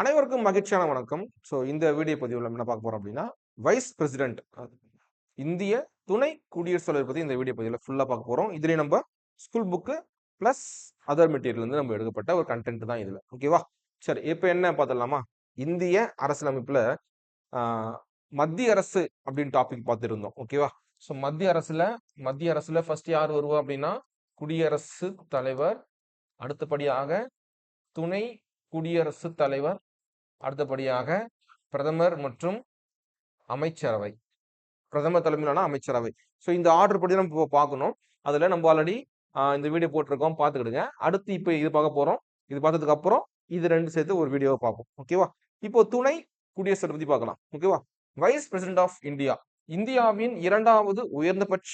அனைவருக்கும் மகிழ்ச்சியான வணக்கம். ஸோ இந்த வீடியோ பதிவில் என்ன பார்க்க போறோம் அப்படின்னா வைஸ் பிரசிடென்ட் இந்திய துணை குடியரசுத் தலைவர் பத்தி இந்த வீடியோ பதிவில் ஃபுல்லாக பார்க்க போறோம். இதுலேயும் நம்ம school book plus other material வந்து நம்ம எடுக்கப்பட்ட ஒரு கண்டென்ட் தான் இதில். ஓகேவா சரி இப்போ என்ன பார்த்துடலாமா? இந்திய அரசியலமைப்பில் மத்திய அரசு அப்படின்னு டாபிக் பார்த்துருந்தோம். ஓகேவா ஸோ மத்திய அரசுல மத்திய அரசுல ஃபர்ஸ்ட் யார் வருவா அப்படின்னா குடியரசு தலைவர். அடுத்தபடியாக துணை குடியரசுத் தலைவர் அடுத்தபடியாக பிரதமர் மற்றும் அமைச்சரவை. பிரதமர் தலைமையிலான அமைச்சரவை. ஸோ இந்த ஆர்டர் படி நம்ம இப்போ பார்க்கணும். அதில் நம்ம ஆல்ரெடி இந்த வீடியோ போட்டிருக்கோம். பார்த்துக்கிடுங்க. அடுத்து இப்போ இது பார்க்க போகிறோம் இது பார்த்ததுக்கு அப்புறம் இது ரெண்டு சேர்த்து ஒரு வீடியோவை பார்ப்போம். ஓகேவா இப்போ துணை குடியரசு பற்றி பார்க்கலாம். ஓகேவா வைஸ் பிரசிடென்ட் ஆஃப் இந்தியா இந்தியாவின் இரண்டாவது உயர்ந்தபட்ச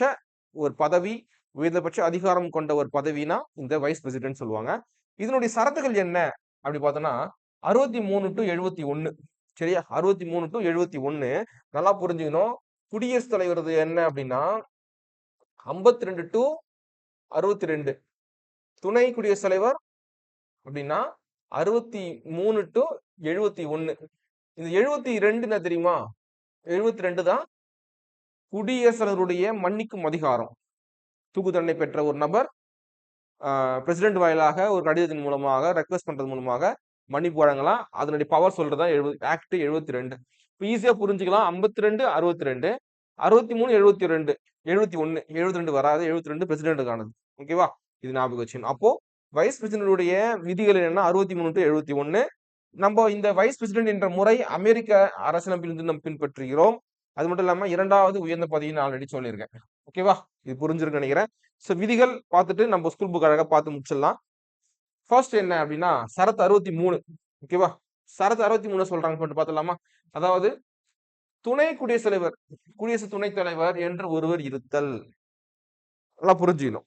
ஒரு பதவி உயர்ந்தபட்ச அதிகாரம் கொண்ட ஒரு பதவினா இந்த வைஸ் பிரசிடென்ட் சொல்லுவாங்க. இதனுடைய சரத்துகள் என்ன? அப்படி பார்த்தோன்னா அறுபத்தி மூணு டு எழுபத்தி ஒன்று சரியா? அறுபத்தி மூணு டு எழுபத்தி ஒன்று நல்லா புரிஞ்சுக்கணும். குடியரசுத் தலைவர் என்ன அப்படின்னா ஐம்பத்தி ரெண்டு டு அறுபத்தி ரெண்டு துணை குடியரசுத் தலைவர் அப்படின்னா அறுபத்தி மூணு டு எழுபத்தி ஒன்று இந்த எழுபத்தி ரெண்டு என்ன தெரியுமா? எழுபத்தி ரெண்டு தான் குடியரசுடைய மன்னிக்கும் அதிகாரம். தூக்கு தண்டனை பெற்ற ஒரு நபர் பிரசிடென்ட் வாயிலாக ஒரு கடிதத்தின் மூலமாக ரெக்வஸ்ட் பண்றது மூலமாக மன்னிப்பு வழங்கலாம். அதனுடைய பவர் சொல்றதா எழுபது ஆக்ட் எழுபத்தி ரெண்டு இப்போ ஈஸியா புரிஞ்சுக்கலாம். ஐம்பத்தி ரெண்டு அறுபத்தி ரெண்டு அறுபத்தி மூணு எழுபத்தி ரெண்டு எழுபத்தி ஒன்று எழுபத்தி ரெண்டு வராது எழுபத்தி ரெண்டு பிரசிடென்ட்டுக்கானது ஓகேவா இது ஞாபகம் வச்சுக்கணும் அப்போ வைஸ் பிரசிடென்டுடைய விதிகள் என்னன்னா அறுபத்தி மூணு டு எழுபத்தி ஒன்று நம்ம இந்த வைஸ் பிரசிடென்ட் என்ற முறை அமெரிக்க அரசியலமைப்பிலிருந்து நம்ம பின்பற்றுகிறோம். அது மட்டும் இல்லாம இரண்டாவது உயர்ந்த பதவின்னு ஆல்ரெடி சொல்லியிருக்கேன். ஓகேவா இது புரிஞ்சிருக்கு நினைக்கிறேன். ஸோ விதிகள் பார்த்துட்டு நம்ம ஸ்கூல் புக் அழகாக பார்த்து முடிச்சிடலாம். ஃபர்ஸ்ட் என்ன அப்படின்னா சரத் அறுபத்தி மூணு ஓகேவா சரத் அறுபத்தி மூணு சொல்றாங்க சொல்லிட்டு பார்த்துலாமா அதாவது துணை குடியரசுத் தலைவர் குடியரசு துணைத் தலைவர் என்று ஒருவர் இருத்தல். எல்லாம் புரிஞ்சுக்கணும்.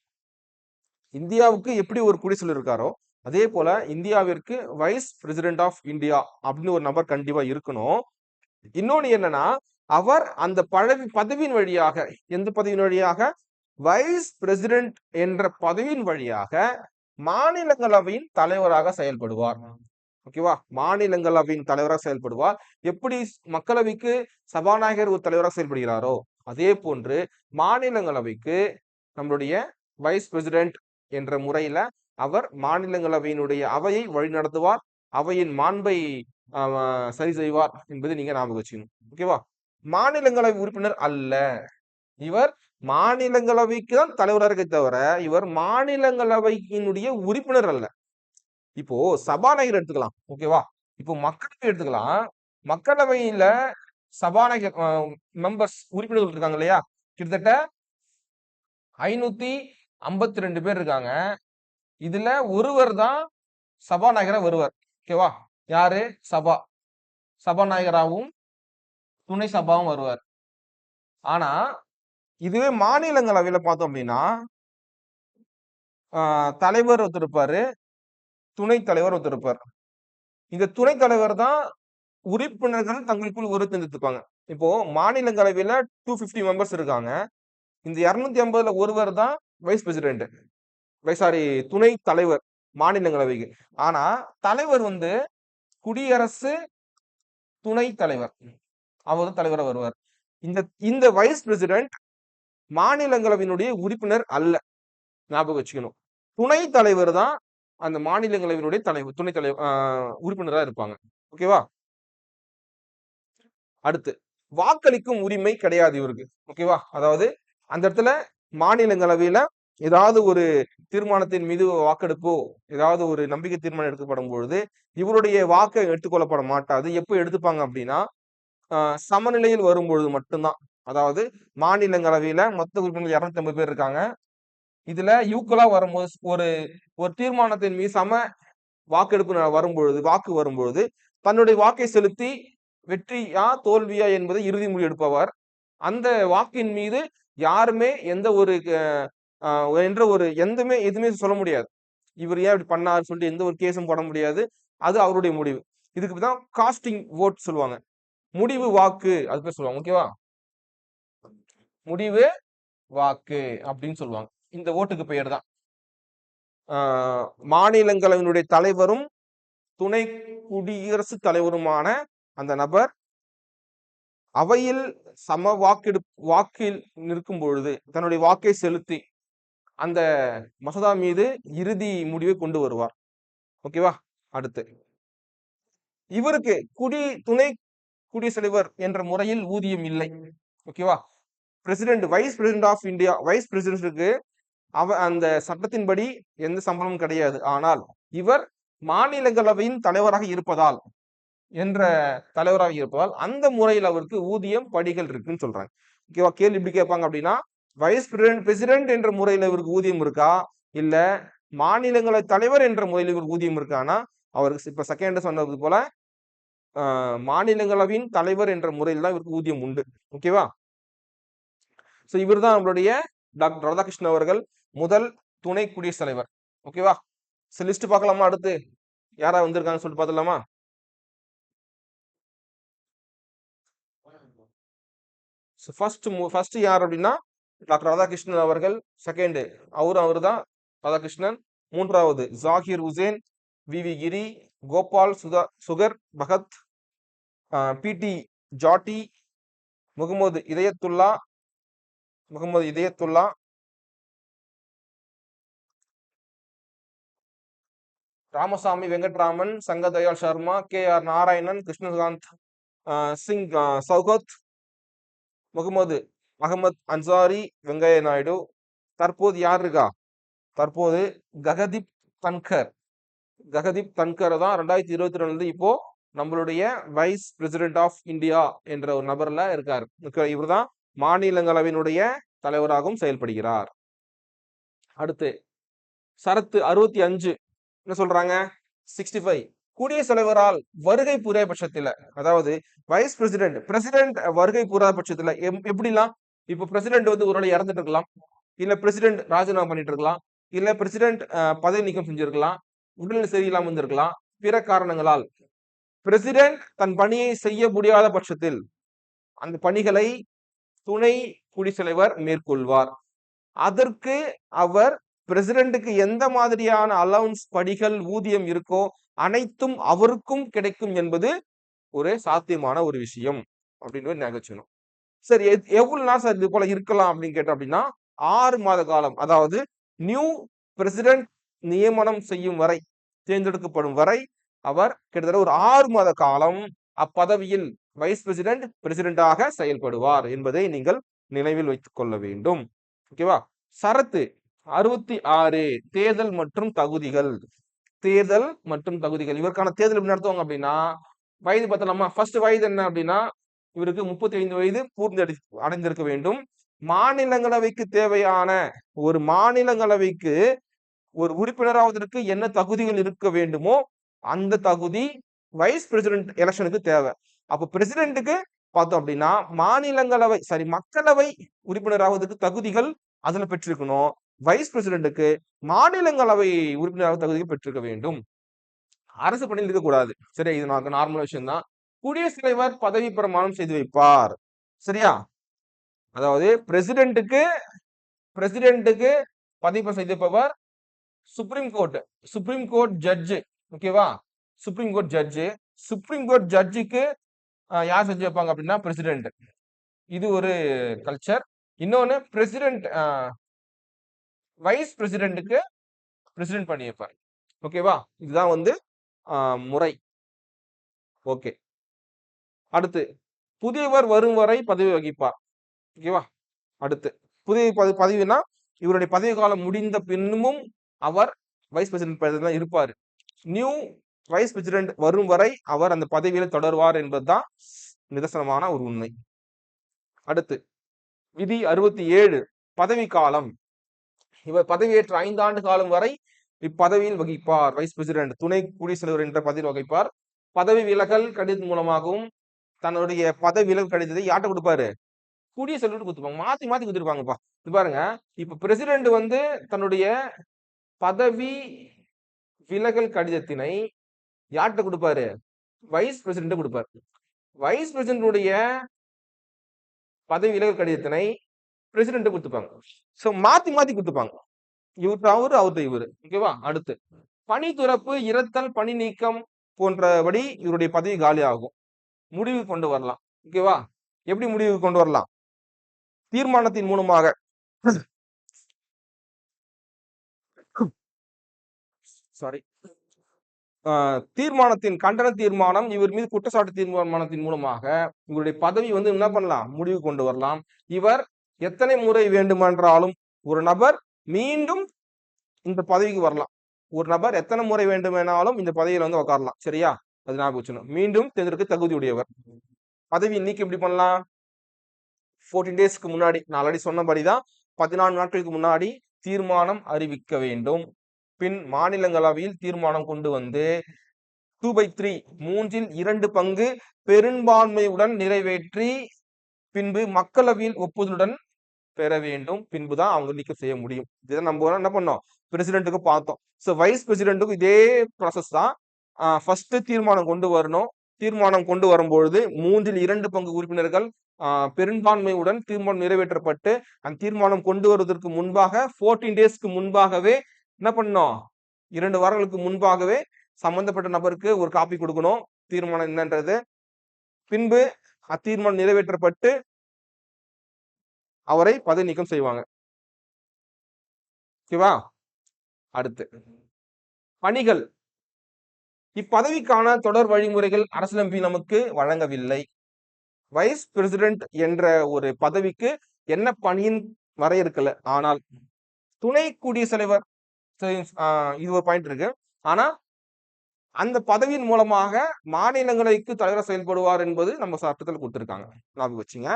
இந்தியாவுக்கு எப்படி ஒரு குடியரசு இருக்காரோ அதே போல இந்தியாவிற்கு வைஸ் பிரசிடென்ட் ஆஃப் இந்தியா அப்படின்னு ஒரு நபர் கண்டிப்பா இருக்கணும். இன்னொன்னு என்னன்னா அவர் அந்த பழவி பதவியின் வழியாக எந்த பதவியின் வழியாக? வைஸ் பிரசிடென்ட் என்ற பதவியின் வழியாக மாநிலங்களவையின் தலைவராக செயல்படுவார். ஓகேவா மாநிலங்களவையின் தலைவராக செயல்படுவார். எப்படி மக்களவைக்கு சபாநாயகர் ஒரு தலைவராக செயல்படுகிறாரோ அதே போன்று மாநிலங்களவைக்கு நம்மளுடைய வைஸ் பிரசிடென்ட் என்ற முறையில அவர் மாநிலங்களவையினுடைய அவையை வழிநடத்துவார் அவையின் மாண்பை சரி செய்வார் என்பதை நீங்க ஞாபகம் வச்சுக்கணும். ஓகேவா மாநிலங்களவை உறுப்பினர் அல்ல. இவர் மாநிலங்களவைக்கு தான் தலைவராக இருக்கே தவிர இவர் மாநிலங்களவையினுடைய உறுப்பினர் அல்ல. இப்போ சபாநாயகர் எடுத்துக்கலாம் ஓகேவா? இப்போ மக்களவை எடுத்துக்கலாம். மக்களவையில சபாநாயகர் மெம்பர்ஸ் உறுப்பினர்கள் இருக்காங்க இல்லையா? கிட்டத்தட்ட ஐநூத்தி ஐம்பத்தி ரெண்டு பேர் இருக்காங்க. இதுல ஒருவர் தான் சபாநாயகரா வருவார் ஓகேவா? யாரு? சபா. சபாநாயகராகவும் துணை சபாவும் வருவார். ஆனா இதுவே மாநிலங்களவையில பார்த்தோம் அப்படின்னா தலைவர் ஒருத்தர் இருப்பாரு துணைத் தலைவர் ஒருத்தர் இருப்பார். இந்த துணைத் தலைவர் தான் உறுப்பினர்கள் தங்களுக்குள் ஒரு தேர்ந்தெடுத்துப்பாங்க இப்போ மாநிலங்களவையில டூ பிப்டி மெம்பர்ஸ் இருக்காங்க. இந்த இருநூத்தி ஐம்பதுல ஒருவர் தான் வைஸ் பிரசிடென்ட் சாரி துணை தலைவர் மாநிலங்களவைக்கு. ஆனா தலைவர் வந்து குடியரசு துணை தலைவர். அவர் தலைவராக வருவார். இந்த இந்த வைஸ் பிரசிடென்ட் மாநிலங்களவையினுடைய உறுப்பினர் அல்ல. ஞாபகம் வச்சுக்கணும். துணை தலைவர் தான் அந்த மாநிலங்களவையினுடைய தலைவர் துணைத் தலைவர் உறுப்பினராக இருப்பாங்க. ஓகேவா அடுத்து வாக்களிக்கும் உரிமை கிடையாது இவருக்கு. ஓகேவா அதாவது அந்த இடத்துல மாநிலங்களவையில ஏதாவது ஒரு தீர்மானத்தின் மீது வாக்கெடுப்போ ஏதாவது ஒரு நம்பிக்கை தீர்மானம் எடுக்கப்படும் பொழுது இவருடைய வாக்கு எடுத்துக்கொள்ளப்பட மாட்டாது. எப்போ எடுத்துப்பாங்க அப்படின்னா சமநிலையில் வரும்பொழுது மட்டும்தான். அதாவது மாநிலங்களவையில மொத்த உறுப்பினர்கள் இருநூத்தி ஐம்பது பேர் இருக்காங்க. இதுல யூக்கலா வரும்போது ஒரு ஒரு தீர்மானத்தின் மீது சம வாக்கெடுப்பு வரும்பொழுது வாக்கு வரும்பொழுது தன்னுடைய வாக்கை செலுத்தி வெற்றியா தோல்வியா என்பதை இறுதி முடிவு எடுப்பவர். அந்த வாக்கின் மீது யாருமே எந்த ஒரு என்ற ஒரு எந்தமே எதுவுமே சொல்ல முடியாது. இவர் ஏன் இப்படி பண்ணாரு சொல்லிட்டு எந்த ஒரு கேஸும் போட முடியாது. அது அவருடைய முடிவு. இதுக்கு தான் காஸ்டிங் ஓட் சொல்லுவாங்க. முடிவு வாக்கு அது பேர் சொல்லுவாங்க ஓகேவா முடிவு வாக்கு அப்படின்னு சொல்லுவாங்க. இந்த ஓட்டுக்கு பெயர் தான். மாநிலங்களவையினுடைய தலைவரும் துணை குடியரசு தலைவருமான அந்த நபர் அவையில் சம வாக்கெடு வாக்கில் நிற்கும் பொழுது தன்னுடைய வாக்கை செலுத்தி அந்த மசோதா மீது இறுதி முடிவை கொண்டு வருவார். ஓகேவா அடுத்து. இவருக்கு குடி துணை குடியரசுத் தலைவர் என்ற முறையில் ஊதியம் இல்லை. ஓகேவா president vice president of India vice பிரசிடென்ட்டுக்கு அவ அந்த சட்டத்தின்படி எந்த சம்பளமும் கிடையாது. ஆனால் இவர் மாநிலங்களவையின் தலைவராக இருப்பதால் என்ற தலைவராக இருப்பதால் அந்த முறையில் அவருக்கு ஊதியம் படிகள் இருக்குன்னு சொல்றாங்க. ஓகேவா கேள்வி இப்படி கேட்பாங்க அப்படின்னா வைஸ் பிரசிடென்ட் பிரசிடென்ட் என்ற முறையில் இவருக்கு ஊதியம் இருக்கா? இல்ல மாநிலங்களவை தலைவர் என்ற முறையில் இவருக்கு ஊதியம் இருக்கானா? அவருக்கு இப்ப செகண்ட் சொன்னது போல மாநிலங்களவையின் தலைவர் என்ற முறையில் தான் இவருக்கு ஊதியம் உண்டு. ஓகேவா? ஸோ இவர் தான் நம்மளுடைய டாக்டர் ராதாகிருஷ்ணன் அவர்கள் முதல் துணை குடியரசுத் தலைவர் ஓகேவா? சோ லிஸ்ட் பார்க்கலாமா அடுத்து? யாரா வந்திருக்காங்கன்னு சொல்லிட்டு பார்த்துலாமா ஃபர்ஸ்ட் ஃபர்ஸ்ட் யார் அப்படின்னா டாக்டர் ராதாகிருஷ்ணன் அவர்கள். செகண்ட் அவரும் அவர் தான் ராதாகிருஷ்ணன். மூன்றாவது ஜாகிர் உசேன் வி வி கிரி கோபால் சுதா சுகர் Bhagat B D Jatti Mohammad Hidayatullah Mohammad Hidayatullah. Ramaswamy Venkataraman Shankar Dayal Sharma K. R. Narayanan Krishan Kant Singh Shaukat Mohammad Ahmad Ansari Venkaiah Naidu. தற்போது யார் இருக்கா தற்போது ககதீப் தன்கர். ககதீப் தன்கர் தான் ரெண்டாயிரத்தி இருபத்தி ரெண்டுல இப்போ நம்மளுடைய வைஸ் பிரசிடென்ட் ஆஃப் இந்தியா என்ற ஒரு நபர்ல இருக்கார். இவர் தான் மாநிலங்களவையினுடைய தலைவராகவும் செயல்படுகிறார். அடுத்து சரத்து அறுபத்தி அஞ்சு என்ன சொல்றாங்க? சிக்ஸ்டி ஃபைவ் குடியரசுத் தலைவரால் வருகை புரிய பட்சத்துல அதாவது வைஸ் பிரசிடென்ட் பிரசிடென்ட் வருகை புறாத பட்சத்துல எப்- எப்படிலாம்? இப்போ பிரசிடென்ட் வந்து ஒரு இறந்துட்டு இருக்கலாம் இல்ல பிரசிடென்ட் ராஜினாமா பண்ணிட்டு இருக்கலாம் இல்ல பிரசிடென்ட் பதவி நீக்கம் செஞ்சிருக்கலாம். உடல்நிலை சரியில்லாம இருந்திருக்கலாம். பிற காரணங்களால் பிரசிடென்ட் தன் பணியை செய்ய முடியாத பட்சத்தில் அந்த பணிகளை துணை குடித்தலைவர் மேற்கொள்வார். அதற்கு அவர் பிரசிடென்ட்டுக்கு எந்த மாதிரியான அலவுன்ஸ் படிகள் ஊதியம் இருக்கோ அனைத்தும் அவருக்கும் கிடைக்கும் என்பது ஒரு சாத்தியமான ஒரு விஷயம் அப்படின்னு நிகழ்ச்சணும் சரி எவ்வளவு நாள் சார் இது போல இருக்கலாம் அப்படின்னு கேட்டோம் அப்படின்னா ஆறு மாத காலம் அதாவது நியூ பிரசிடென்ட் நியமனம் செய்யும் வரை தேர்ந்தெடுக்கப்படும் வரை அவர் கிட்டத்தட்ட ஒரு ஆறு மாத காலம் அப்பதவியில் வைஸ் பிரசிடென்ட் பிரசிடென்டாக செயல்படுவார் என்பதை நீங்கள் நினைவில் வைத்துக் கொள்ள வேண்டும். ஓகேவா சரத்து அறுபத்தி ஆறு தேர்தல் மற்றும் தகுதிகள். தேர்தல் மற்றும் தகுதிகள். இவருக்கான தேர்தல் எப்படி நடத்துவாங்க அப்படின்னா வயது பார்த்தலாமா? ஃபர்ஸ்ட் வயது என்ன அப்படின்னா இவருக்கு முப்பத்தி ஐந்து வயது பூர்த்தி அடை அடைந்திருக்க வேண்டும். மாநிலங்களவைக்கு தேவையான ஒரு மாநிலங்களவைக்கு ஒரு உறுப்பினராவதற்கு என்ன தகுதிகள் இருக்க வேண்டுமோ அந்த தகுதி வைஸ் பிரசிடென்ட் எலெக்ஷனுக்கு தேவை. அப்போ பிரசிடென்ட்டுக்கு பார்த்தோம் அப்படின்னா மாநிலங்களவை சாரி மக்களவை உறுப்பினராவதுக்கு தகுதிகள் அதில் பெற்றிருக்கணும். வைஸ் பிரசிடென்ட்டுக்கு மாநிலங்களவை உறுப்பினராக தகுதிகள் பெற்றிருக்க வேண்டும். அரசு பணியில் இருக்கக்கூடாது சரி இது நமக்கு நார்மல் விஷயம் தான். குடியரசுத் தலைவர் பதவி பிரமாணம் செய்து வைப்பார். சரியா? அதாவது பிரசிடென்ட்டுக்கு பிரசிடென்ட்டுக்கு பதவி செய்து வைப்பவர் supreme court supreme court judge ஓகேவா supreme court judge supreme court ஜட்ஜுக்கு யார் செஞ்சு வைப்பாங்க அப்படின்னா பிரசிடென்ட் இது ஒரு கல்ச்சர் இன்னொன்று பிரசிடென்ட் வைஸ் பிரசிடென்ட்டுக்கு பிரசிடென்ட் பண்ணி வைப்பார். ஓகேவா இதுதான் வந்து முறை. ஓகே அடுத்து புதியவர் வரும் வரை பதவி வகிப்பார். ஓகேவா அடுத்து புதிய பதவி பதவினா இவருடைய பதவி காலம் முடிந்த பின்னும் அவர் வைஸ் பிரசிடென்ட் தான் இருப்பார். நியூ வைஸ் பிரசிடென்ட் வரும் வரை அவர் அந்த பதவியில் தொடர்வார் என்பதுதான் நிதர்சனமான ஒரு உண்மை. அடுத்து விதி அறுபத்தி ஏழு பதவி காலம். இவர் பதவியேற்ற ஐந்தாண்டு காலம் வரை இப்பதவியில் வகிப்பார். வைஸ் பிரசிடென்ட் துணை குடியரசுத் தலைவர் என்ற பதவியில் வகிப்பார். பதவி விலகல் கடிதம் மூலமாகவும் தன்னுடைய பதவி விலகல் கடிதத்தை யார்கிட்ட கொடுப்பாரு? குடியரசுத் தலைவர் கொடுத்துப்பாங்க. மாத்தி மாத்தி கொடுத்துருப்பாங்கப்பா. இது பாருங்க. இப்ப பிரசிடென்ட் வந்து தன்னுடைய பதவி விலகல் கடிதத்தினை யார்கிட்ட கொடுப்பாரு? வைஸ் பிரசிடென்ட் கொடுப்பாரு. வைஸ் பிரசிடென்டுடைய பதவி விலகல் கடிதத்தினை பிரசிடென்ட் கொடுத்துப்பாங்க. சோ மாத்தி மாத்தி கொடுத்துப்பாங்க. இவர்கிட்ட அவரு அவர்கிட்ட இவரு. ஓகேவா அடுத்து. பணி துறப்பு இறத்தல் பணி நீக்கம் போன்றபடி இவருடைய பதவி காலி ஆகும். முடிவு கொண்டு வரலாம். ஓகேவா எப்படி முடிவு கொண்டு வரலாம்? தீர்மானத்தின் மூலமாக சாரி தீர்மானத்தின் கண்டன தீர்மானம் இவர் மீது குற்றச்சாட்டு தீர்மானத்தின் மூலமாக இவருடைய பதவி வந்து என்ன பண்ணலாம்? முடிவு கொண்டு வரலாம். இவர் எத்தனை முறை வேண்டுமென்றாலும் ஒரு நபர் மீண்டும் இந்த பதவிக்கு வரலாம். ஒரு நபர் எத்தனை முறை வேண்டுமானாலும் இந்த பதவியில வந்து உட்காரலாம் சரியா? அது ஞாபகம் வச்சுக்கணும். மீண்டும் தேர்ந்தெடுக்க தகுதியுடையவர் பதவி இன்னைக்கு எப்படி பண்ணலாம்? ஃபோர்டீன் டேஸ்க்கு முன்னாடி நான் ஆல்ரெடி சொன்னபடிதான் பதினான்கு நாட்களுக்கு முன்னாடி தீர்மானம் அறிவிக்க வேண்டும். பின் மாநிலங்களவையில் தீர்மானம் கொண்டு வந்து டூ பை த்ரீ மூன்றில் இரண்டு பங்கு பெரும்பான்மையுடன் நிறைவேற்றி பின்பு மக்களவையில் ஒப்புதலுடன் பெற வேண்டும். பின்புதான் அவங்க நீக்கம் செய்ய முடியும். இதை நம்ம என்ன பண்ணோம்? பிரசிடென்ட்டுக்கு பார்த்தோம். ஸோ வைஸ் பிரசிடென்ட்டுக்கும் இதே ப்ராசஸ் தான். ஃபர்ஸ்ட் தீர்மானம் கொண்டு வரணும். தீர்மானம் கொண்டு வரும்பொழுது மூன்றில் இரண்டு பங்கு உறுப்பினர்கள் பெரும்பான்மையுடன் தீர்மானம் நிறைவேற்றப்பட்டு அந்த தீர்மானம் கொண்டு வருவதற்கு முன்பாக ஃபோர்டீன் டேஸ்க்கு முன்பாகவே என்ன பண்ணோம் இரண்டு வாரங்களுக்கு முன்பாகவே சம்பந்தப்பட்ட நபருக்கு ஒரு காப்பி கொடுக்கணும். தீர்மானம் என்னன்றது. பின்பு அத்தீர்மானம் நிறைவேற்றப்பட்டு அவரை பதவி நீக்கம் செய்வாங்க. ஓகேவா? அடுத்து. பணிகள். இப்பதவிக்கான தொடர் வழிமுறைகள் அரசியலமைப்பு நமக்கு வழங்கவில்லை. வைஸ் பிரசிடென்ட் என்ற ஒரு பதவிக்கு என்ன பணியின் வரையறுக்கல. ஆனால் துணை குடியரசுத் தலைவர் இது ஒரு பாயிண்ட் இருக்கு. ஆனா அந்த பதவியின் மூலமாக மாநிலங்களுக்கு தலைவர் செயல்படுவார் என்பது நம்ம சட்டத்தில் கொடுத்துருக்காங்க. ஞாபகம் வச்சுங்க.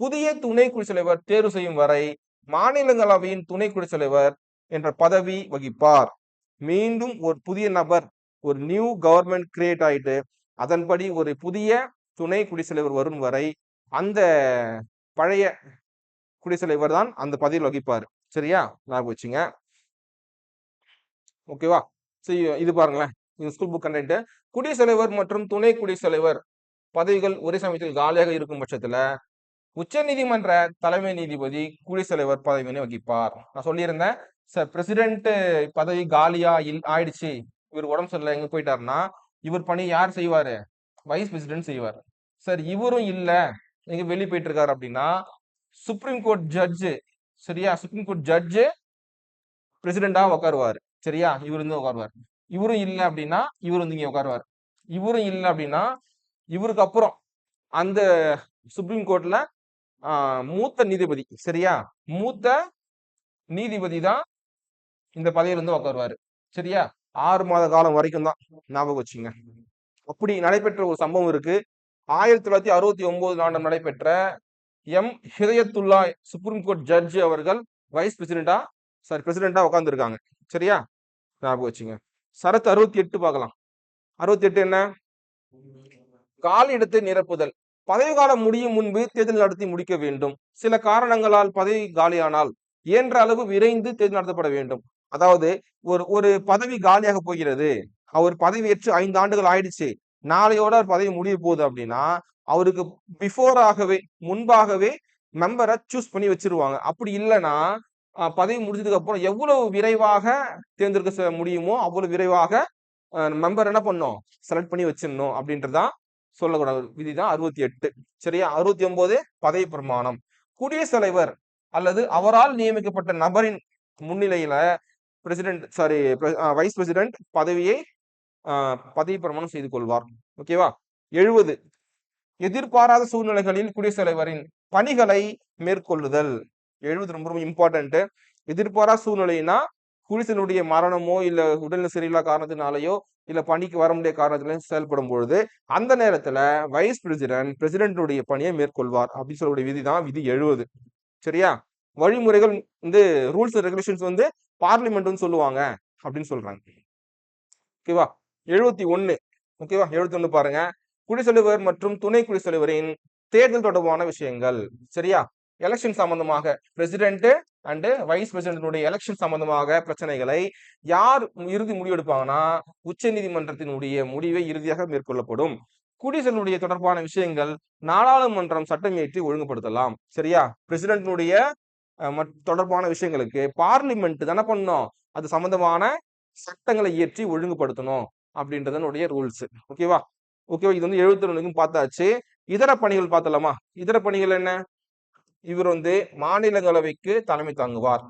புதிய துணை குடியரசுத் தேர்வு செய்யும் வரை மாநிலங்களவையின் துணை குடியரசுத் என்ற பதவி வகிப்பார். மீண்டும் ஒரு புதிய நபர் ஒரு நியூ கவர்மெண்ட் கிரியேட் ஆயிட்டு அதன்படி ஒரு புதிய துணை குடிசலைவர் வரும் வரை அந்த பழைய குடிசலைவர் தான் அந்த பதவியில் வகிப்பார். சரியா? ஞாபகம் வச்சுங்க. ஓகேவா சரி இது பாருங்களேன். இது ஸ்கூல் புக் கண்டென்ட் குடியரசுத் தலைவர் மற்றும் துணை குடியரசுத் தலைவர் பதவிகள் ஒரே சமயத்தில் காலியாக இருக்கும் பட்சத்தில் உச்ச நீதிமன்ற தலைமை நீதிபதி குடியரசுத் தலைவர் பதவியினை வகிப்பார். நான் சொல்லியிருந்தேன் சார் பிரசிடென்ட் பதவி காலியா இல் ஆயிடுச்சு. இவர் உடம்பு சரியில்லை. எங்க போயிட்டாருன்னா இவர் பணி யார் செய்வாரு? வைஸ் பிரசிடென்ட் செய்வார். சார் இவரும் இல்ல. எங்க வெளியே போயிட்டு இருக்காரு அப்படின்னா சுப்ரீம் கோர்ட் ஜட்ஜு சரியா? சுப்ரீம் கோர்ட் ஜட்ஜு பிரசிடென்டா உட்காருவாரு சரியா? இவர் வந்து உட்காருவார் இவரும் இல்லை அப்படின்னா இவர் வந்து இங்க உட்காருவார் இவரும் இல்லை அப்படின்னா இவருக்கு அப்புறம் அந்த சுப்ரீம் கோர்ட்ல மூத்த நீதிபதி சரியா? மூத்த நீதிபதி தான் இந்த பதவியில இருந்து உட்காருவாரு சரியா? ஆறு மாத காலம் வரைக்கும் தான் ஞாபகம் வச்சுங்க. அப்படி நடைபெற்ற ஒரு சம்பவம் இருக்கு. ஆயிரத்தி தொள்ளாயிரத்தி அறுபத்தி ஒன்பது ஆண்டு நடைபெற்ற M. Hidayatullah supreme court judge அவர்கள் வைஸ் பிரசிடென்டா சாரி பிரசிடென்டா உட்காந்துருக்காங்க சரியா? ஞாபகம் வச்சுங்க. சரத்து அறுபத்தி எட்டு பார்க்கலாம். அறுபத்தி எட்டு என்ன? காலி இடத்தை நிரப்புதல். பதவி காலம் முடியும் முன்பு தேர்தல் நடத்தி முடிக்க வேண்டும். சில காரணங்களால் பதவி காலியானால் இயன்ற அளவு விரைந்து தேர்தல் நடத்தப்பட வேண்டும். அதாவது ஒரு ஒரு பதவி காலியாக போகிறது. அவர் பதவியேற்று ஐந்து ஆண்டுகள் ஆயிடுச்சு. நாளையோட அவர் பதவி முடிய போகுது அப்படின்னா அவருக்கு பிஃபோராகவே முன்பாகவே மெம்பரை சூஸ் பண்ணி வச்சிருவாங்க. அப்படி இல்லைன்னா பதவி முடிஞ்சதுக்கு அப்புறம் எவ்வளவு விரைவாக தேர்ந்தெடுக்க முடியுமோ அவ்வளவு விரைவாக மெம்பர் என்ன பண்ணும் செலக்ட் பண்ணி வச்சிடணும் அப்படின்றதான் சொல்லக்கூடாது விதி தான் அறுபத்தி எட்டு. சரியா? அறுபத்தி ஒன்பது பதவி பிரமாணம். குடியரசுத் தலைவர் அல்லது அவரால் நியமிக்கப்பட்ட நபரின் முன்னிலையில பிரசிடென்ட் சாரி வைஸ் பிரசிடென்ட் பதவியை பதவி பிரமாணம் செய்து கொள்வார். ஓகேவா எழுபது. எதிர்பாராத சூழ்நிலைகளில் குடியரசுத் தலைவரின் பணிகளை மேற்கொள்ளுதல். எழுபது ரொம்ப ரொம்ப இம்பார்ட்டன்ட்டு எதிர்பாரா சூழ்நிலைனா குடிசனுடைய மரணமோ இல்ல உடல்நிலை சரியில்லா காரணத்தினாலேயோ இல்ல பணிக்கு வர முடியாத காரணத்திலையும் செயல்படும் பொழுது அந்த நேரத்துல வைஸ் பிரசிடென்ட் பிரசிடென்டுடைய பணியை மேற்கொள்வார் அப்படின்னு சொல்லக்கூடிய விதி தான் விதி எழுபது சரியா? வழிமுறைகள் வந்து ரூல்ஸ் அண்ட் ரெகுலேஷன்ஸ் வந்து பார்லிமெண்ட்னு சொல்லுவாங்க அப்படின்னு சொல்றாங்க. ஓகேவா எழுபத்தி ஒன்று ஓகேவா எழுபத்தி ஒன்று பாருங்க. குடிசலைவர் மற்றும் துணை குடியரசுத் தேர்தல் தொடர்பான விஷயங்கள். சரியா? எலெக்ஷன் சம்பந்தமாக பிரசிடென்ட் அண்டு வைஸ் பிரசிடென்டினுடைய எலெக்ஷன் சம்பந்தமாக பிரச்சனைகளை யார் இறுதி முடிவெடுப்பாங்கன்னா உச்ச நீதிமன்றத்தினுடைய முடிவை இறுதியாக மேற்கொள்ளப்படும். குடியரசனுடைய தொடர்பான விஷயங்கள் நாடாளுமன்றம் சட்டம் இயற்றி ஒழுங்குபடுத்தலாம். சரியா? பிரசிடென்டினுடைய தொடர்பான விஷயங்களுக்கு பார்லிமெண்ட் தானே பண்ணும் அது சம்பந்தமான சட்டங்களை இயற்றி ஒழுங்குபடுத்தணும் அப்படின்றதனுடைய ரூல்ஸ் ஓகேவா ஓகேவா இது வந்து எழுபத்தி ரெண்டுக்கும் பார்த்தாச்சு. இதர பணிகள் பார்த்தலாமா இதர பணிகள் என்ன? இவர் வந்து மாநிலங்களவைக்கு தலைமை தாங்குவார்.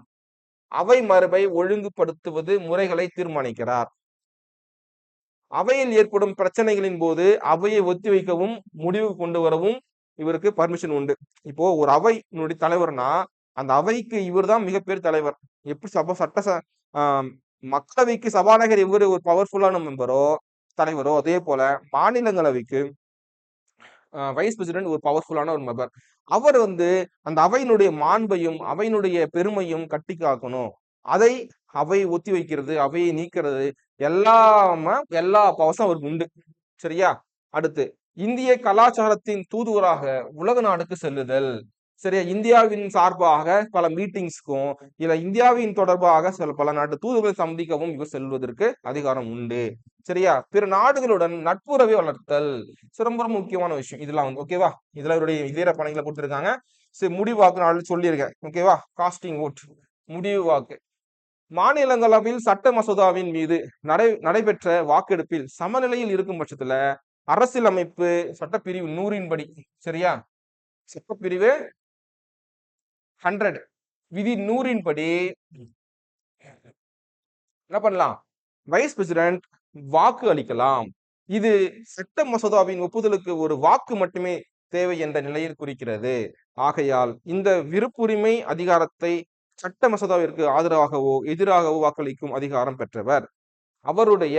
அவை மரபை ஒழுங்குபடுத்துவது முறைகளை தீர்மானிக்கிறார். அவையில் ஏற்படும் பிரச்சனைகளின் போது அவையை ஒத்திவைக்கவும் முடிவு கொண்டு வரவும் இவருக்கு பர்மிஷன் உண்டு. இப்போ ஒரு அவையினுடைய தலைவர்னா அந்த அவைக்கு இவர் தான் மிகப்பெரிய தலைவர். எப்படி சபை சட்ட ச- மக்களவைக்கு சபாநாயகர் இவர் ஒரு பவர்ஃபுல்லான மெம்பரோ தலைவரோ அதே போல மாநிலங்களவைக்கு வைஸ் பிரசிடென்ட் ஒரு பவர்ஃபுல்லான ஒரு மெம்பர் அவர் வந்து அந்த அவையினுடைய மாண்பையும் அவையினுடைய பெருமையும் கட்டி காக்கணும் அதை அவை ஒத்தி வைக்கிறது அவையை நீக்கிறது எல்லாம எல்லா பவர்ஸும் அவருக்கு உண்டு. சரியா? அடுத்து இந்திய கலாச்சாரத்தின் தூதுவராக உலக நாடுக்கு செல்லுதல். சரியா? இந்தியாவின் சார்பாக பல மீட்டிங்ஸ்க்கும் இல்ல இந்தியாவின் தொடர்பாக சில பல நாட்டு தூதுகளை சந்திக்கவும் இவர் செல்வதற்கு அதிகாரம் உண்டு. சரியா? பிற நாடுகளுடன் நட்புறவை வளர்த்தல் ரொம்ப ரொம்ப முக்கியமான விஷயம். இதெல்லாம் வந்து ஓகேவா இதெல்லாம் இவருடைய இதர பணிகளை கொடுத்திருக்காங்க. சரி முடிவாக்கு நான் சொல்லியிருக்கேன். ஓகேவா காஸ்டிங் ஓட் முடிவு வாக்கு மாநிலங்களவையில் சட்ட மசோதாவின் மீது நடை நடைபெற்ற வாக்கெடுப்பில் சமநிலையில் இருக்கும் பட்சத்துல அரசியலமைப்பு சட்டப்பிரிவு நூறின்படி. சரியா? சட்டப்பிரிவு ஹண்ட்ரட் விதி நூறின் படி என்ன பண்ணலாம்? வைஸ் பிரசிடென்ட் வாக்கு அளிக்கலாம். இது சட்ட மசோதாவின் ஒப்புதலுக்கு ஒரு வாக்கு மட்டுமே தேவை என்ற நிலையில் குறிக்கிறது. ஆகையால் இந்த விருப்புரிமை அதிகாரத்தை சட்ட மசோதாவிற்கு ஆதரவாகவோ எதிராகவோ வாக்களிக்கும் அதிகாரம் பெற்றவர். அவருடைய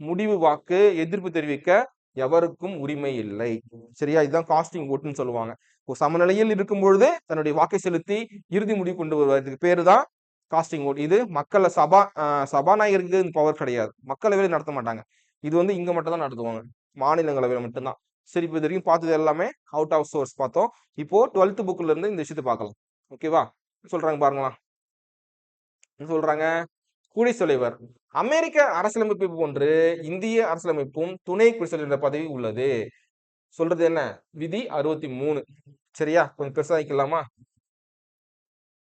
முடிவு வாக்கு எதிர்ப்பு தெரிவிக்க எவருக்கும் உரிமை இல்லை. சரியா? இதுதான் காஸ்டிங் ஓட்டுன்னு சொல்லுவாங்க. சமநிலையில் இருக்கும் பொழுது தன்னுடைய வாக்கை செலுத்தி இறுதி முடிவு கொண்டு வருவார். இதுக்கு பேரு தான் காஸ்டிங் ஓட் இது மக்கள சபா ஆஹ் சபாநாயகருக்கு பவர் கிடையாது. மக்களவையில் நடத்த மாட்டாங்க. இது வந்து இங்க மட்டும் தான் நடத்துவாங்க. மாநிலங்களவையில் மட்டும்தான் சரி இப்போ இது வரைக்கும் பார்த்தது எல்லாமே அவுட் ஆஃப் சோர்ஸ் பார்த்தோம். இப்போ டுவெல்த் புக்ல இருந்து இந்த விஷயத்தை பார்க்கலாம். ஓகேவா சொல்றாங்க பாருங்களா? என்ன சொல்றாங்க? தலைவர் அமெரிக்க அரசியலமைப்பு போன்று இந்திய அரசியலமைப்பும் துணை குடித்தலைவர் பதவி உள்ளது. சொல்றது என்ன? விதி அறுபத்தி மூணு சரியா? கொஞ்சம் பெருசா வைக்கலாமா?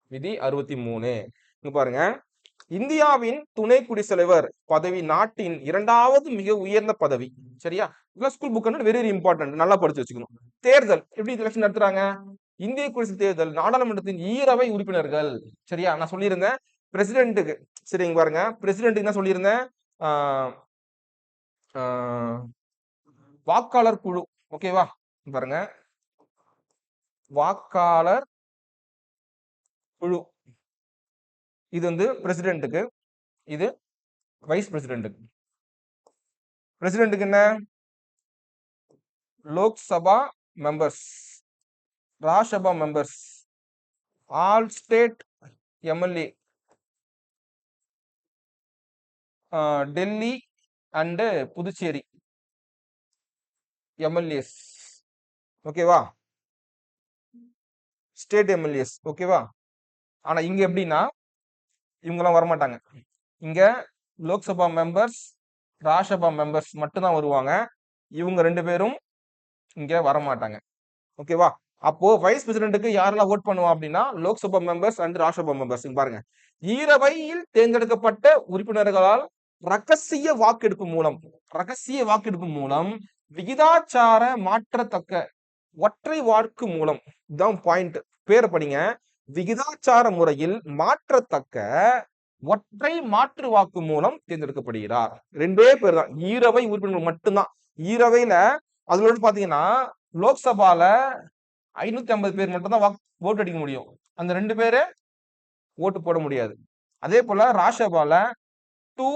விதி அறுபத்தி மூணு இங்க பாருங்க. இந்தியாவின் துணை குடித்தலைவர் பதவி நாட்டின் இரண்டாவது மிக உயர்ந்த பதவி. சரியா? இதெல்லாம் school book very very important நல்லா படிச்சு வச்சுக்கணும். தேர்தல் எப்படி எலெக்ஷன் நடத்துறாங்க? இந்திய குடியரசு தேர்தல் நாடாளுமன்றத்தின் ஈரவை உறுப்பினர்கள். சரியா? நான் சொல்லியிருந்தேன். பிரசிடென்ட்டுக்கு. சரி இங்க பாருங்க. பிரசிடென்ட் என்ன சொல்லியிருந்தேன்? ஆஹ் ஆஹ் வாக்காளர் குழு. ஓகேவா பாருங்க. வாக்காளர் குழு. இது வந்து பிரசிடென்ட்டுக்கு. இது வைஸ் பிரசிடென்ட்டுக்கு. பிரசிடென்ட்டுக்கு என்ன? Lok Sabha members. Rajya Sabha members. All state MLA. Delhi and Puducherry. MLAs ஓகேவா ஸ்டேட் எம்எல்ஏஸ் ஓகேவா ஆனால் இங்கே எப்படின்னா இவங்கெல்லாம் வரமாட்டாங்க. இங்கே லோக்சபா மெம்பர்ஸ் ராஜ்யசபா மெம்பர்ஸ் மட்டும்தான் வருவாங்க. இவங்க ரெண்டு பேரும் இங்கே வரமாட்டாங்க. ஓகேவா அப்போ வைஸ் பிரசிடென்ட்டுக்கு யாரெல்லாம் ஓட் பண்ணுவோம் அப்படின்னா Lok Sabha members and Rajya Sabha members பாருங்க. ஈரவையில் தேர்ந்தெடுக்கப்பட்ட உறுப்பினர்களால் ரகசிய வாக்கெடுப்பு மூலம் ரகசிய வாக்கெடுப்பு மூலம் விகிதாச்சார மாற்றத்தக்க ஒற்றை வாக்கு மூலம் இதான் பாயிண்ட் பேர் படிங்க. விகிதாச்சார முறையில் மாற்றத்தக்க ஒற்றை மாற்று வாக்கு மூலம் தேர்ந்தெடுக்கப்படுகிறார். ரெண்டே பேர் தான். ஈரவை உறுப்பினர்கள் மட்டும்தான். ஈரவையில அதுல பாத்தீங்கன்னா லோக்சபால ஐநூத்தி ஐம்பது பேர் மட்டும்தான் ஓட்டு அடிக்க முடியும். அந்த ரெண்டு பேரு ஓட்டு போட முடியாது. அதே போல ராஜ்சபால டூ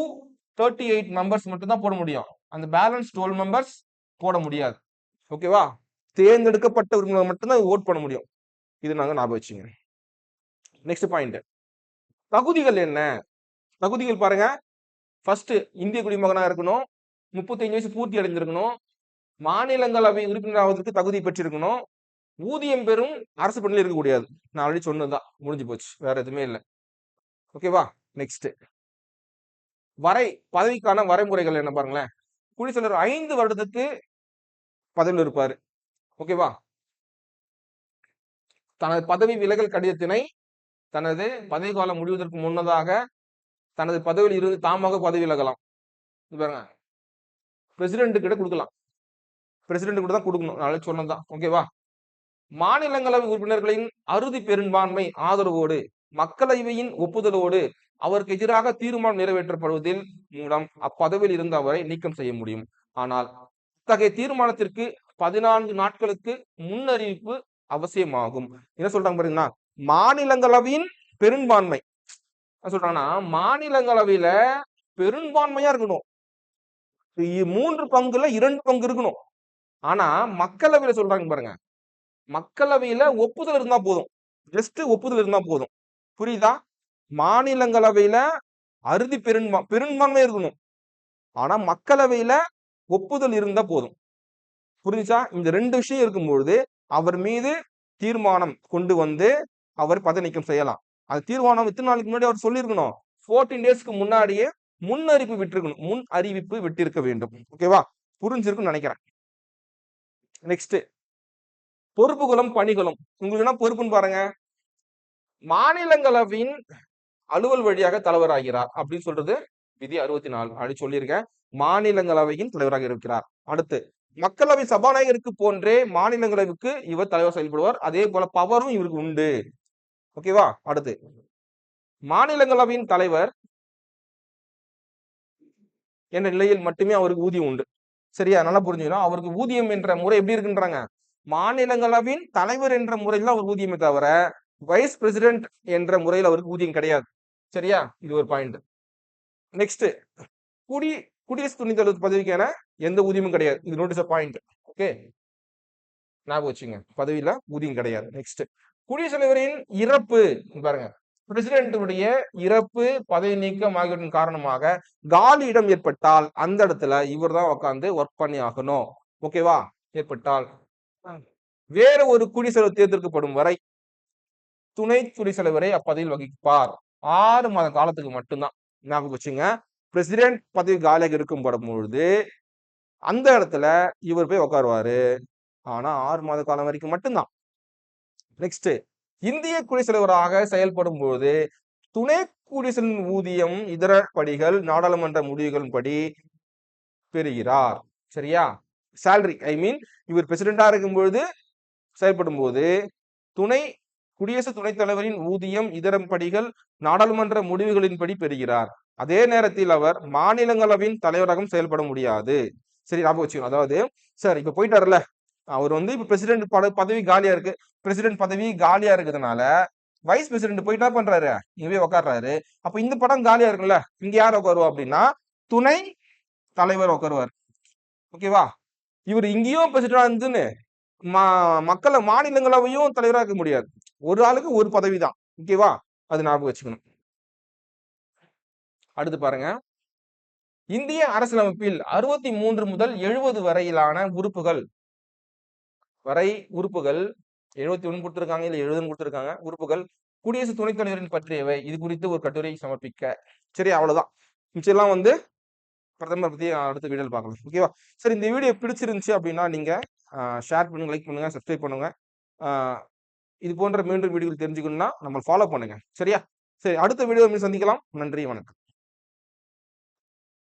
தேர்ட்டி எயிட் மெம்பர்ஸ் மட்டும்தான் போட முடியும். அந்த பேலன்ஸ் டுவெல் மெம்பர்ஸ் போட முடியாது. ஓகேவா தேர்ந்தெடுக்கப்பட்ட உறுப்பினர்கள் மட்டும்தான் ஓட் பண்ண முடியும். இது நாங்கள் ஞாபகம் வச்சுங்க நெக்ஸ்ட் பாயிண்ட் தகுதிகள் என்ன? தகுதிகள் பாருங்க. ஃபர்ஸ்ட் இந்திய குடிமகனாக இருக்கணும். முப்பத்தஞ்சு வயசு பூர்த்தி அடைஞ்சிருக்கணும் மாநிலங்களவை உறுப்பினராவதற்கு தகுதி பெற்றிருக்கணும். ஊதியம் பெறும் அரசு பணியில் இருக்கக்கூடாது நான் ஆல்ரெடி சொன்னதுதான். முடிஞ்சு போச்சு. வேற எதுவுமே இல்லை. ஓகேவா நெக்ஸ்ட் வரை பதவிக்கான வரைமுறைகள் என்ன பாருங்களேன். குடிசலர் ஐந்து வருடத்துக்கு பதவியில் இருப்பார். ஓகேவா தனது பதவி விலகல் கடிதத்தினை தனது பதவி காலம் முடிவதற்கு முன்னதாக தனது பதவியில் இருந்து தாமாக பதவி விலகலாம். பாருங்க. பிரசிடென்ட் கிட்ட கொடுக்கலாம். பிரசிடென்ட் கூட தான் கொடுக்கணும். நாளை சொன்னதான் ஓகேவா மாநிலங்களவை உறுப்பினர்களின் அறுதி பெரும்பான்மை ஆதரவோடு மக்களவையின் ஒப்புதலோடு அவருக்கு எதிராக தீர்மானம் நிறைவேற்றப்படுவதில் மூலம் அப்பதவியில் இருந்து அவரை நீக்கம் செய்ய முடியும். ஆனால் அத்தகைய தீர்மானத்திற்கு பதினான்கு நாட்களுக்கு முன்னறிவிப்பு அவசியமாகும். என்ன சொல்றாங்க பாத்தீங்கன்னா மாநிலங்களவையின் பெரும்பான்மை. என்ன சொல்றாங்கன்னா மாநிலங்களவையில பெரும்பான்மையா இருக்கணும். மூன்று பங்குல இரண்டு பங்கு இருக்கணும். ஆனா மக்களவையில சொல்றாங்க பாருங்க. மக்களவையில ஒப்புதல் இருந்தா போதும். ஜஸ்ட் ஒப்புதல் இருந்தா போதும். புரியுதா? மாநிலங்களவையில அறுதி பெரும்பா பெரும்பான்மை இருக்கணும். ஆனா மக்களவையில ஒப்புதல் இருந்தா போதும். புரிஞ்சுச்சா? இந்த ரெண்டு விஷயம் இருக்கும்பொழுது அவர் மீது தீர்மானம் கொண்டு வந்து அவர் பதவி நீக்கம் செய்யலாம். அந்த தீர்மானம் இத்தனை நாளைக்கு முன்னாடி அவர் சொல்லியிருக்கணும். ஃபோர்டீன் டேஸ்க்கு முன்னாடியே முன் அறிவிப்பு விட்டிருக்கணும். முன் அறிவிப்பு விட்டிருக்க வேண்டும். ஓகேவா புரிஞ்சிருக்குன்னு நினைக்கிறேன். நெக்ஸ்ட் பொறுப்புகளும் பணிகளும். உங்களுக்கு என்ன பொறுப்புன்னு பாருங்க. மாநிலங்களவின் அலுவல் வழியாக தலைவராகிறார் அப்படின்னு சொல்றது விதி அறுபத்தி நாலு அப்படி சொல்லியிருக்கேன் மாநிலங்களவையின் தலைவராக இருக்கிறார். அடுத்து மக்களவை சபாநாயகருக்கு போன்றே மாநிலங்களவைக்கு இவர் தலைவர் செயல்படுவார். அதே போல பவரும் இவருக்கு உண்டு. ஓகேவா அடுத்து மாநிலங்களவையின் தலைவர் என்ற நிலையில் மட்டுமே அவருக்கு ஊதியம் உண்டு. சரியா? நல்லா புரிஞ்சுக்கணும். அவருக்கு ஊதியம் என்ற முறை எப்படி இருக்குன்றாங்க? மாநிலங்களவின் தலைவர் என்ற முறையில் அவர் ஊதியமே தவிர வைஸ் பிரசிடென்ட் என்ற முறையில் அவருக்கு ஊதியம் கிடையாது. சரியா? இது ஒரு பாயிண்ட் நெக்ஸ்ட் குடி குடியரசு துணைத் தலைவர் பதவிக்கான எந்த ஊதியமும் கிடையாது. இது நோட்டீஸ் பாயிண்ட் ஓகே ஞாபகம் வச்சுங்க பதவியில ஊதியம் கிடையாது. நெக்ஸ்ட் குடியரசுத் தலைவரின் இறப்பு. பாருங்க. பிரசிடென்டுடைய இறப்பு பதவி நீக்கம் ஆகியவற்றின் காரணமாக காலி இடம் ஏற்பட்டால் அந்த இடத்துல இவர் தான் உட்காந்து ஒர்க் பண்ணி ஆகணும். ஓகேவா ஏற்பட்டால். வேற ஒரு குடியரசு தலைவர் தேர்ந்தெடுக்கப்படும் வரை துணை துறை தலைவரை அப்பதவியில் வகிப்பார். ஆறு மாத காலத்துக்கு மட்டும்தான். ஞாபகம் வச்சுங்க. பிரசிடென்ட் பதவி காலியாக இருக்கும் பொழுது அந்த இடத்துல இவர் போய் உட்காருவாரு ஆனா ஆறு மாத காலம் வரைக்கும் மட்டும்தான். நெக்ஸ்ட் இந்திய குடியரசுத் செயல்படும் பொழுது துணை குடியரசின் ஊதியம் இதர படிகள் நாடாளுமன்ற முடிவுகளின் படி பெறுகிறார். சரியா? சேலரி ஐ மீன் இவர் பிரசிடென்டா இருக்கும் பொழுது செயல்படும் போது துணை குடியரசு துணைத் தலைவரின் ஊதியம் இதர படிகள் நாடாளுமன்ற முடிவுகளின்படி பெறுகிறார். அதே நேரத்தில் அவர் மாநிலங்களவையின் தலைவராகவும் செயல்பட முடியாது. சரி ஞாபகம் வச்சுக்கணும். அதாவது சார் இப்ப போயிட்டாருல அவர் வந்து இப்ப பிரசிடென்ட் பத பதவி காலியா இருக்கு. பிரசிடென்ட் பதவி காலியா இருக்கிறதுனால வைஸ் பிரசிடென்ட் போயிட்டா என்ன பண்றாரு? போய் உட்கார்றாரு அப்ப இந்த படம் காலியா இருக்குல்ல இங்க யார் உட்காருவா அப்படின்னா துணை தலைவர் உட்காருவார் ஓகேவா இவர் இங்கேயும் பிரசிடென்ட் இருந்துன்னு மா மக்களை மாநிலங்களவையும் தலைவராக இருக்க முடியாது. ஒரு ஆளுக்கு ஒரு பதவி தான் ஓகேவா அது ஞாபகம் வச்சுக்கணும். அடுத்து பாருங்க. இந்திய அரசியலமைப்பில் அறுபத்தி மூன்று முதல் எழுபது வரையிலான உறுப்புகள். வரை உறுப்புகள் எழுபத்தி ஒன்று கொடுத்துருக்காங்க இல்ல எழுபதுன்னு கொடுத்துருக்காங்க. உறுப்புகள் குடியரசு துணைத் தலைவரின் பற்றியவை. இது குறித்து ஒரு கட்டுரை சமர்ப்பிக்க. சரி அவ்வளவுதான். மிச்சம்லாம் வந்து பிரதமர் பத்தி அடுத்த வீடியோவில் பார்க்கலாம். ஓகேவா சரி இந்த வீடியோ பிடிச்சிருந்துச்சு அப்படின்னா நீங்க ஷேர் பண்ணுங்க லைக் பண்ணுங்க சப்ஸ்கிரைப் பண்ணுங்க. ஆஹ் இது போன்ற மீண்டும் வீடியோவில் தெரிஞ்சுக்கணும்னா நம்ம ஃபாலோ பண்ணுங்க. சரியா? சரி அடுத்த வீடியோ சந்திக்கலாம். நன்றி வணக்கம்.